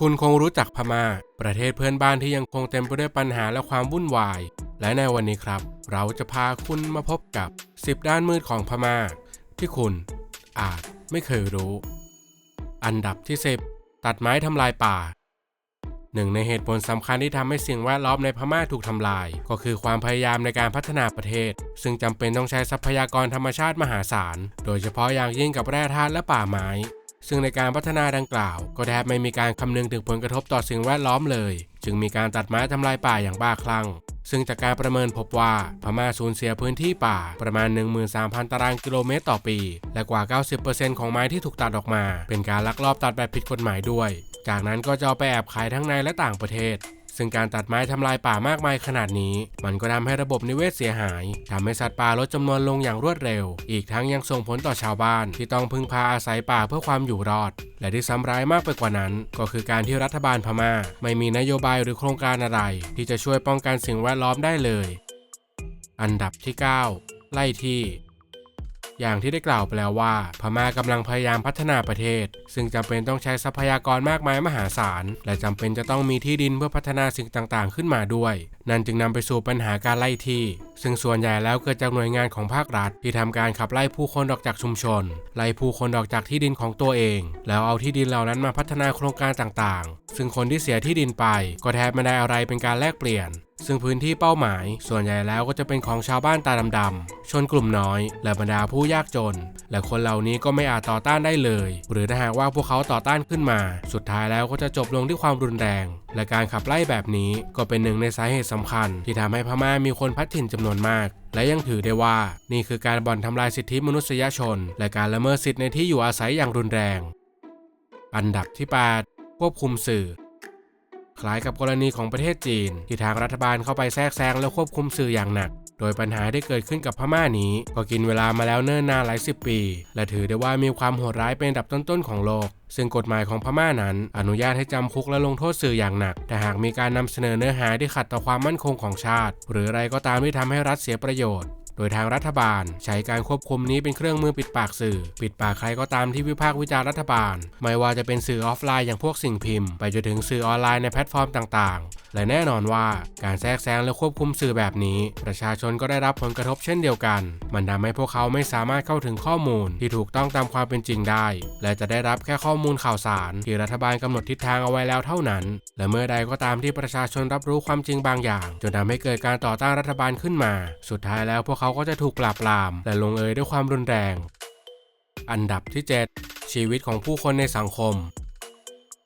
คุณคงรู้จักพม่า ประเทศเพื่อนบ้านที่ยังคงเต็มไปด้วยปัญหาและความวุ่นวาย และในวันนี้ครับ เราจะพาคุณมาพบกับ 10 ด้านมืดของพม่า ที่คุณอาจไม่เคยรู้ อันดับที่ 10 ตัดไม้ทำลายป่า หนึ่งในเหตุผลสำคัญที่ทำให้สิ่งแวดล้อมในพม่าถูกทำลาย ก็คือความพยายามในการพัฒนาประเทศ ซึ่งจำเป็นต้องใช้ทรัพยากรธรรมชาติมหาศาล โดยเฉพาะอย่างยิ่งกับแร่ธาตุและป่าไม้ ซึ่งในการพัฒนาดังกล่าว ก็แทบไม่มีการคำนึงถึงผลกระทบต่อสิ่งแวดล้อมเลย จึงมีการตัดไม้ทำลายป่าอย่างบ้าคลั่ง ซึ่งจากการประเมินพบว่าพม่าสูญเสียพื้นที่ป่าประมาณ 13,000 ตารางกิโลเมตรต่อปี และกว่า 90%ของไม้ที่ถูกตัดออกมา เป็นการลักลอบตัดแบบผิดกฎหมายด้วย จากนั้นก็จะเอาไปแอบขายทั้งในและต่างประเทศ ซึ่งการตัดไม้ทำลายป่ามากมายขนาดนี้ มันก็ทำให้ระบบนิเวศเสียหายทำให้สัตว์ป่าลดจำนวนลงอย่างรวดเร็ว อีกทั้งยังส่งผลต่อชาวบ้านที่ต้องพึ่งพาอาศัยป่าเพื่อความอยู่รอด และที่ซ้ำร้ายมากไปกว่านั้น ก็คือการที่รัฐบาลพม่า ไม่มีนโยบายหรือโครงการอะไร ที่จะช่วยป้องกันสิ่งแวดล้อมได้เลย อันดับที่ 9 ไล่ที่ อย่างที่ได้กล่าวไปแล้วว่า พม่ากำลังพยายามพัฒนาประเทศ ซึ่งจำเป็นต้องใช้ทรัพยากรมากมายมหาศาล และจำเป็นจะต้องมีที่ดินเพื่อพัฒนาสิ่งต่างๆ ขึ้นมาด้วย นั่นจึงนำไปสู่ปัญหาการไล่ที่ ซึ่งส่วนใหญ่แล้วเกิดจากหน่วยงานของภาครัฐ ที่ทำการขับไล่ผู้คนออกจากชุมชน ไล่ผู้คนออกจากที่ดินของตัวเอง แล้วเอาที่ดินเหล่านั้นมาพัฒนาโครงการต่างๆ ซึ่งคนที่เสียที่ดินไปก็แทบไม่ได้อะไรเป็นการแลกเปลี่ยน ซึ่งพื้นที่เป้าหมาย ส่วนใหญ่แล้วก็จะเป็นของชาวบ้านตาดำๆชนกลุ่มน้อยและบรรดาผู้ยากจน และคนเหล่านี้ก็ไม่อาจต่อต้านได้เลย หรือถ้าหากว่าพวกเขาต่อต้านขึ้นมา สุดท้ายแล้วก็จะจบลงที่ความรุนแรง และการขับไล่แบบนี้ก็เป็นหนึ่งในสาเหตุสำคัญ ที่ทำให้พม่ามีคนพัดถิ่นจำนวนมากและยังถือได้ว่านี่คือการบ่อนทำลายสิทธิมนุษยชน และการละเมิดสิทธิในที่อยู่อาศัยอย่างรุนแรง อันดับที่ 8 ควบคุมสื่อ คล้ายกับกรณีของประเทศจีน ที่ทางรัฐบาลเข้าไปแทรกแซงและควบคุมสื่ออย่างหนัก โดยปัญหาที่เกิดขึ้นกับพม่านี้ ก็กินเวลามาแล้วเนิ่นนานหลายสิบปี และถือได้ว่ามีความโหดร้ายเป็นอันดับต้นๆของโลกซึ่งกฎหมายของพม่านั้น อนุญาตให้จำคุกและลงโทษสื่ออย่างหนัก แต่หากมีการนำเสนอเนื้อหาที่ขัดต่อความมั่นคงของชาติ หรืออะไรก็ตามที่ทำให้รัฐเสียประโยชน์ โดยทางรัฐบาล ใช้การควบคุมนี้เป็นเครื่องมือปิดปากสื่อ ปิดปากใครก็ตามที่วิพากษ์วิจารณ์รัฐบาล ไม่ว่าจะเป็นสื่อออฟไลน์อย่างพวกสิ่งพิมพ์ ไปจนถึงสื่อออนไลน์ในแพลตฟอร์มต่างๆ และแน่นอนว่าการแทรกแซงและควบคุมสื่อแบบนี้ ประชาชนก็ได้รับผลกระทบเช่นเดียวกัน มันทำให้พวกเขาไม่สามารถเข้าถึงข้อมูลที่ถูกต้องตามความเป็นจริงได้ และจะได้รับแค่ข้อมูลข่าวสาร ที่รัฐบาลกำหนดทิศทางเอาไว้แล้วเท่านั้น และเมื่อใดก็ตามที่ประชาชนรับรู้ความจริงบางอย่าง จนทำให้เกิดการต่อต้านรัฐบาลขึ้นมา สุดท้ายแล้วพวกเขาก็จะถูกปราบปราม และลงเอยด้วยความรุนแรง อันดับที่ 7 ชีวิตของผู้คนในสังคม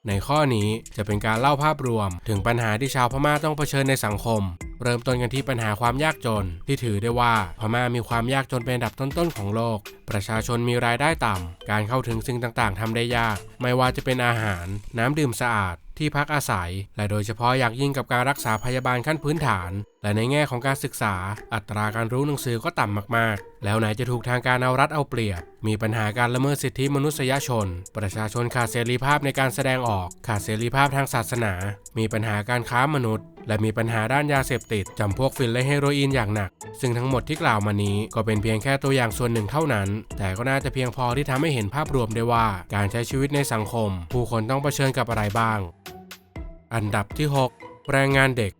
ในข้อนี้จะเป็นการเล่าภาพรวม ถึงปัญหาที่ชาวพม่าต้องเผชิญในสังคม เริ่มต้นกันที่ปัญหาความยากจน ที่ถือได้ว่าพม่ามีความยากจนเป็นอันดับต้นๆของโลก ประชาชนมีรายได้ต่ำ การเข้าถึงสิ่งต่างๆทำได้ยาก ไม่ว่าจะเป็นอาหาร น้ำดื่มสะอาดที่พักอาศัย และโดยเฉพาะอย่างยิ่งกับการรักษาพยาบาลขั้นพื้นฐาน และในแง่ของการศึกษา อัตราการรู้หนังสือก็ต่ำมากๆ แล้วไหนจะถูกทางการเอารัดเอาเปรียบ มีปัญหาการละเมิดสิทธิมนุษยชน ประชาชนขาดเสรีภาพในการแสดงออก ขาดเสรีภาพทางศาสนา มีปัญหาการค้ามนุษย์ และมีปัญหาด้านยาเสพติดจำพวกฟินและเฮโรอีนอย่างหนัก ซึ่งทั้งหมดที่กล่าวมานี้ก็เป็นเพียงแค่ตัวอย่างส่วนหนึ่งเท่านั้น แต่ก็น่าจะเพียงพอที่ทำให้เห็นภาพรวมได้ว่า การใช้ชีวิตในสังคม ผู้คนต้องเผชิญกับอะไรบ้าง อันดับที่ 6 แรงงานเด็ก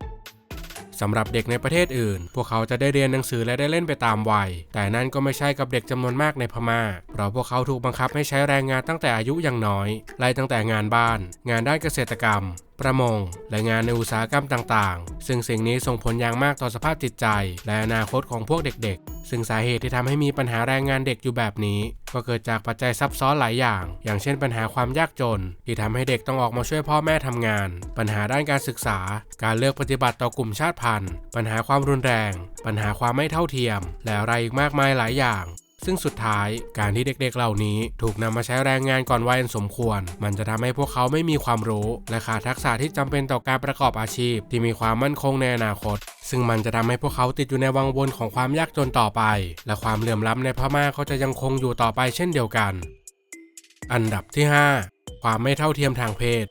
สำหรับเด็กในประเทศอื่น พวกเขาจะได้เรียนหนังสือและได้เล่นไปตามวัย แต่นั่นก็ไม่ใช่กับเด็กจำนวนมากในพม่า เพราะพวกเขาถูกบังคับให้ใช้แรงงานตั้งแต่อายุยังน้อย ไล่ตั้งแต่งานบ้าน งานด้านเกษตรกรรม ประมง และงานในอุตสาหกรรมต่างๆ ซึ่งสิ่งนี้ส่งผลอย่างมากต่อสภาพจิตใจ และอนาคตของพวกเด็ก ๆ ซึ่งสาเหตุที่ทำให้มีปัญหาแรงงานเด็กอยู่แบบนี้ ก็เกิดจากปัจจัยซับซ้อนหลายอย่าง อย่างเช่นปัญหาความยากจน ที่ทำให้เด็กต้องออกมาช่วยพ่อแม่ทำงาน ปัญหาด้านการศึกษา การเลือกปฏิบัติต่อกลุ่มชาติพันธุ์ ปัญหาความรุนแรง ปัญหาความไม่เท่าเทียม และอะไรอีกมากมายหลายอย่าง ซึ่งสุดท้ายการที่เด็กๆเหล่านี้ถูกนำมาใช้แรงงานก่อนวัยอันสมควร มันจะทำให้พวกเขาไม่มีความรู้และขาดทักษะที่จำเป็นต่อการประกอบอาชีพ ที่มีความมั่นคงในอนาคต ซึ่งมันจะทำให้พวกเขาติดอยู่ในวังวนของความยากจนต่อไป และความเหลื่อมล้ำในพม่าก็จะยังคงอยู่ต่อไปเช่นเดียวกัน อันดับที่ 5 ความไม่เท่าเทียมทางเพศ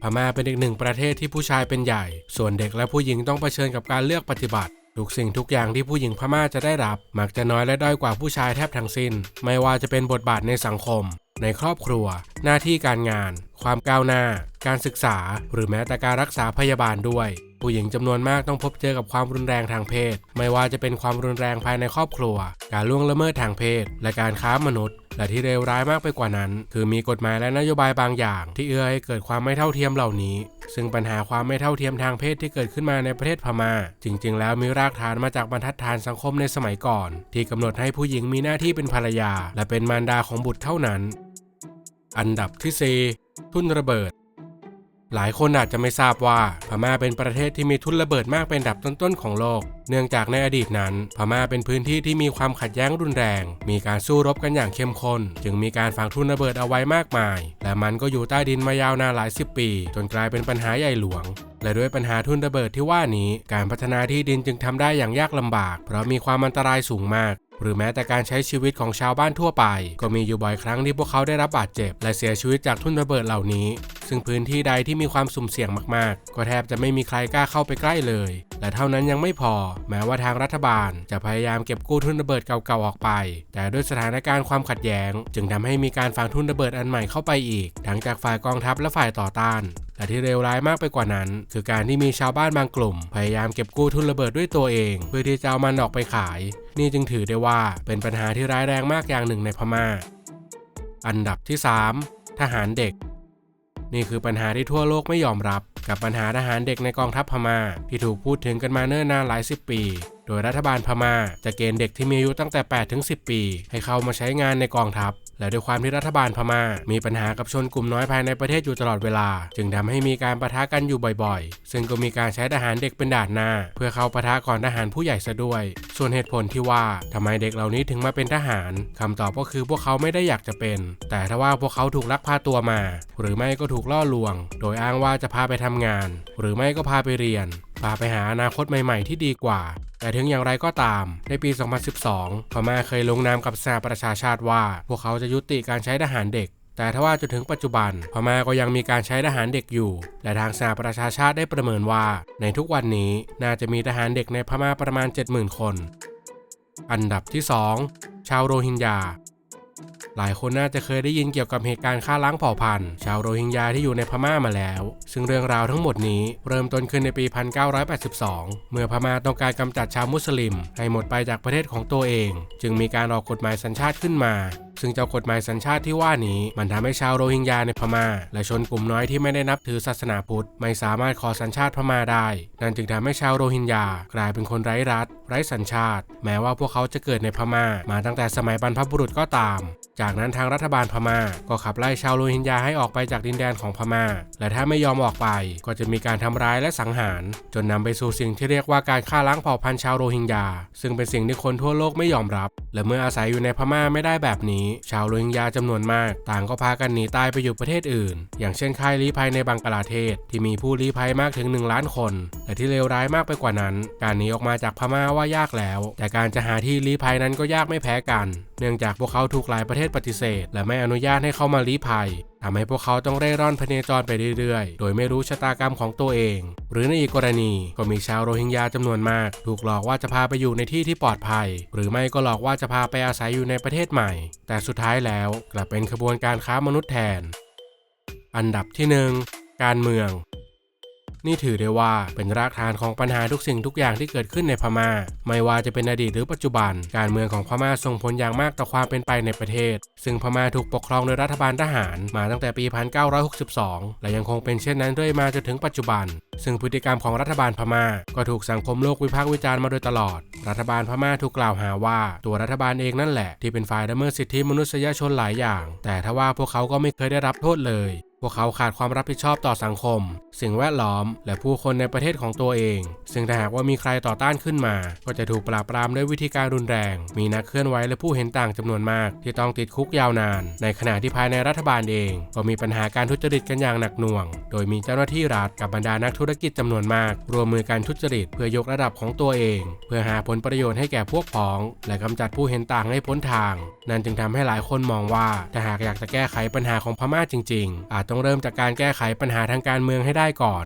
พม่าเป็นอีกหนึ่งประเทศที่ผู้ชายเป็นใหญ่ ส่วนเด็กและผู้หญิงต้องเผชิญกับการเลือกปฏิบัติ ทุกสิ่งทุกอย่างที่ผู้หญิงพม่าจะได้รับ มักจะน้อยและด้อยกว่าผู้ชายแทบทั้งสิ้น ไม่ว่าจะเป็นบทบาทในสังคม ในครอบครัว หน้าที่การงาน ความก้าวหน้า การศึกษา หรือแม้แต่การรักษาพยาบาลด้วย ผู้หญิงจำนวนมากต้องพบเจอกับความรุนแรงทางเพศ ไม่ว่าจะเป็นความรุนแรงภายในครอบครัว การล่วงละเมิดทางเพศ และการค้ามนุษย์และที่เลวร้ายมากไปกว่านั้น คือมีกฎหมายและนโยบายบางอย่าง ที่เอื้อให้เกิดความไม่เท่าเทียมเหล่านี้ ซึ่งปัญหาความไม่เท่าเทียมทางเพศที่เกิดขึ้นมาในประเทศพม่า จริง ๆ แล้วมีรากฐานมาจากบรรทัดฐานสังคมในสมัยก่อน ที่กำหนดให้ผู้หญิงมีหน้าที่เป็นภรรยา และเป็นมารดาของบุตรเท่านั้น อันดับที่ 4 ทุนระเบิด หลายคนอาจจะไม่ทราบว่าพม่าเป็นประเทศที่มีทุนระเบิดมากเป็นอันดับต้นๆของโลก เนื่องจากในอดีตนั้น พม่าเป็นพื้นที่ที่มีความขัดแย้งรุนแรง มีการสู้รบกันอย่างเข้มข้น จึงมีการฝังทุนระเบิดเอาไว้มากมาย และมันก็อยู่ใต้ดินมายาวนานหลายสิบปี จนกลายเป็นปัญหาใหญ่หลวงและด้วยปัญหาทุนระเบิดที่ว่านี้ การพัฒนาที่ดินจึงทำได้อย่างยากลำบาก เพราะมีความอันตรายสูงมาก หรือแม้แต่การใช้ชีวิตของชาวบ้านทั่วไป ก็มีอยู่บ่อยครั้งที่พวกเขาได้รับบาดเจ็บ และเสียชีวิตจากทุนระเบิดเหล่านี้ ซึ่งพื้นที่ใดที่มีความสุ่มเสี่ยงมากๆ ก็แทบจะไม่มีใครกล้าเข้าไปใกล้เลย และเท่านั้นยังไม่พอ แม้ว่าทางรัฐบาล จะพยายามเก็บกู้ทุนระเบิดเก่าๆออกไป แต่ด้วยสถานการณ์ความขัดแย้ง จึงทำให้มีการฝังทุนระเบิดอันใหม่เข้าไปอีก ทั้งจากฝ่ายกองทัพและฝ่ายต่อต้านและที่เลวร้ายมากไปกว่านั้น คือการที่มีชาวบ้านบางกลุ่ม พยายามเก็บกู้ทุนระเบิดด้วยตัวเอง เพื่อที่จะเอามันออกไปขาย นี่จึงถือได้ว่าเป็นปัญหาที่ร้ายแรงมากอย่างหนึ่งในพม่า อันดับที่ 3 ทหารเด็ก นี่คือปัญหาที่ทั่วโลกไม่ยอมรับ กับปัญหาทหารเด็กในกองทัพพม่า ที่ถูกพูดถึงกันมาเนิ่นนานหลายสิบปี โดยรัฐบาลพม่าจะเกณฑ์เด็กที่มีอายุตั้งแต่8ถึง10 ปี ให้เข้ามาใช้งานในกองทัพ และด้วยความที่รัฐบาลพม่า มีปัญหากับชนกลุ่มน้อยภายในประเทศอยู่ตลอดเวลา จึงทำให้มีการประทะกันอยู่บ่อยๆ ซึ่งก็มีการใช้ทหารเด็กเป็นด่านหน้า เพื่อเข้าประทะก่อนทหารผู้ใหญ่ซะด้วย ส่วนเหตุผลที่ว่าทำไมเด็กเหล่านี้ถึงมาเป็นทหารคำตอบก็คือพวกเขาไม่ได้อยากจะเป็น แต่ถ้าว่าพวกเขาถูกลักพาตัวมา หรือไม่ก็ถูกล่อลวง โดยอ้างว่าจะพาไปทำงาน หรือไม่ก็พาไปเรียน พาไปหาอนาคตใหม่ๆ ที่ดีกว่า แต่ถึงอย่างไรก็ตาม ในปี 2012 พม่าเคยลงนามกับสหประชาชาติว่า พวกเขาจะยุติการใช้ทหารเด็กแต่ทว่าจนถึงปัจจุบันพม่าก็ยังมีการใช้ทหารเด็กอยู่ และทางสหประชาชาติได้ประเมินว่า ในทุกวันนี้น่าจะมีทหารเด็กในพม่าประมาณ 70,000 คน อันดับที่ 2 ชาวโรฮิงญา หลายคนน่าจะเคยได้ยินเกี่ยวกับเหตุการณ์ฆ่าล้างเผ่าพันธุ์ชาวโรฮิงญาที่อยู่ในพม่ามาแล้ว ซึ่งเรื่องราวทั้งหมดนี้เริ่มต้นขึ้นในปี 1982 เมื่อพม่าต้องการกำจัดชาวมุสลิม ให้หมดไปจากประเทศของตัวเอง จึงมีการออกกฎหมายสัญชาติขึ้นมาซึ่งเจ้ากฎหมายสัญชาติที่ว่านี้ มันทำให้ชาวโรฮิงญาในพม่า และชนกลุ่มน้อยที่ไม่ได้นับถือศาสนาพุทธ ไม่สามารถขอสัญชาติพม่าได้ นั่นจึงทำให้ชาวโรฮิงญากลายเป็นคนไร้รัฐ ไร้สัญชาติ แม้ว่าพวกเขาจะเกิดในพม่า มาตั้งแต่สมัยบรรพบุรุษก็ตาม จากนั้นทางรัฐบาลพม่า ก็ขับไล่ชาวโรฮิงญาให้ออกไปจากดินแดนของพม่า และถ้าไม่ยอมออกไป ก็จะมีการทำร้ายและสังหาร จนนำไปสู่สิ่งที่เรียกว่าการฆ่าล้างเผ่าพันธุ์ชาวโรฮิงญา ซึ่งเป็นสิ่งที่คนทั่วโลกไม่ยอมรับ และเมื่ออาศัยอยู่ในพม่าไม่ได้แบบนี้ชาวโรฮิงญาจำนวนมาก ต่างก็พากันหนีตายไปอยู่ประเทศอื่น อย่างเช่นค่ายลี้ภัยในบังกลาเทศ ที่มีผู้ลี้ภัยมากถึง 1 ล้านคน แต่ที่เลวร้ายมากไปกว่านั้น การหนีออกมาจากพม่าว่ายากแล้ว แต่การจะหาที่ลี้ภัยนั้นก็ยากไม่แพ้กัน เนื่องจากพวกเขาถูกหลายประเทศปฏิเสธ และไม่อนุญาตให้เข้ามาลี้ภัยทำให้พวกเขาต้องเร่ร่อนพเนจรไปเรื่อยๆ โดยไม่รู้ชะตากรรมของตัวเอง หรือในอีกกรณีก็มีชาวโรฮิงญาจำนวนมาก ถูกหลอกว่าจะพาไปอยู่ในที่ที่ปลอดภัย หรือไม่ก็หลอกว่าจะพาไปอาศัยอยู่ในประเทศใหม่ แต่สุดท้ายแล้วกลับเป็นขบวนการค้ามนุษย์แทน อันดับที่ 1 การเมือง นี่ถือได้ว่าเป็นรากฐานของปัญหาทุกสิ่งทุกอย่างที่เกิดขึ้นในพม่า ไม่ว่าจะเป็นอดีตหรือปัจจุบัน การเมืองของพม่าส่งผลอย่างมากต่อความเป็นไปในประเทศ ซึ่งพม่าถูกปกครองโดยรัฐบาลทหารมาตั้งแต่ปี 1962 และยังคงเป็นเช่นนั้นเรื่อยมาจนถึงปัจจุบันซึ่งพฤติกรรมของรัฐบาลพม่า ก็ถูกสังคมโลกวิพากษ์วิจารณ์มาโดยตลอด รัฐบาลพม่าถูกกล่าวหาว่า ตัวรัฐบาลเองนั่นแหละ ที่เป็นฝ่ายละเมิดสิทธิมนุษยชนหลายอย่าง แต่ทว่าพวกเขาก็ไม่เคยได้รับโทษเลย พวกเขาขาดความรับผิดชอบต่อสังคม สิ่งแวดล้อม และผู้คนในประเทศของตัวเอง ซึ่งถ้าหากว่ามีใครต่อต้านขึ้นมา ก็จะถูกปราบปรามด้วยวิธีการรุนแรง มีนักเคลื่อนไหวและผู้เห็นต่างจำนวนมาก ที่ต้องติดคุกยาวนาน ในขณะที่ภายในรัฐบาลเอง ก็มีปัญหาการทุจริตกันอย่างหนักหน่วง โดยมีเจ้าหน้าที่รัฐกับบรรดานักธุรกิจจำนวนมากรวมมือกันทุจริตเพื่อยกระดับของตัวเอง เพื่อหาผลประโยชน์ให้แก่พวกพ้อง และกำจัดผู้เห็นต่างให้พ้นทาง นั่นจึงทำให้หลายคนมองว่าถ้าหากอยากจะแก้ไขปัญหาของพม่าจริง ๆ อาจต้องเริ่มจากการแก้ไขปัญหาทางการเมืองให้ได้ก่อน